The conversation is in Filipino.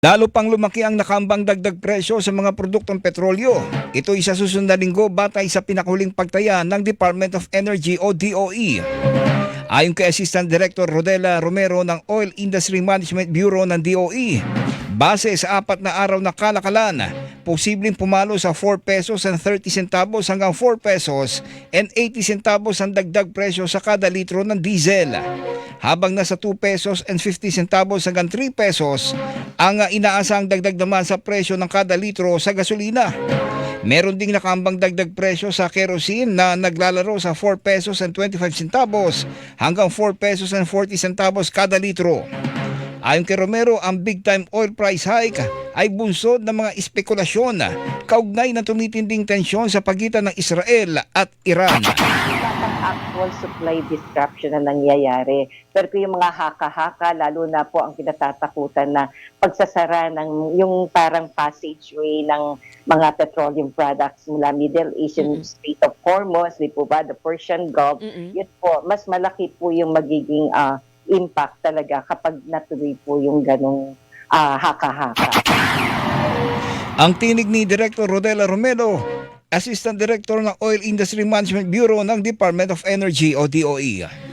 Lalo pang lumaki ang nakambang dagdag presyo sa mga produktong petrolyo. Ito ay sa susunod na linggo batay sa pinakuling pagtaya ng Department of Energy o DOE. Ayon kay Assistant Director Rodela Romero ng Oil Industry Management Bureau ng DOE, base sa apat na araw na kalakalan, posibleng pumalo sa 4 pesos and 30 centavos hanggang 4 pesos and 80 centavos ang dagdag presyo sa kada litro ng diesel. Habang nasa 2 pesos and 50 centavos hanggang 3 pesos ang inaasahang dagdag naman sa presyo ng kada litro sa gasolina. Meron ding nakambang dagdag presyo sa kerosene na naglalaro sa 4 pesos and 25 centavos hanggang 4 pesos and 40 centavos kada litro. Ayon kay Romero, ang big time oil price hike ay bunsod ng mga espekulasyon kaugnay ng tumitinding tensyon sa pagitan ng Israel at Iran. Actual supply disruption na nangyayari. Pero kung yung mga haka-haka, lalo na po ang kinatatakutan na pagsasara ng yung parang passageway ng mga petroleum products mula Middle East, yung Strait of Hormuz, di po ba, the Persian Gulf, Mm-mm. yun po, mas malaki po yung magiging ah, impact talaga kapag natuloy po yung ganong ah, haka-haka. Ang tinig ni Director Rodela Romero, Assistant Director ng Oil Industry Management Bureau ng Department of Energy o DOE.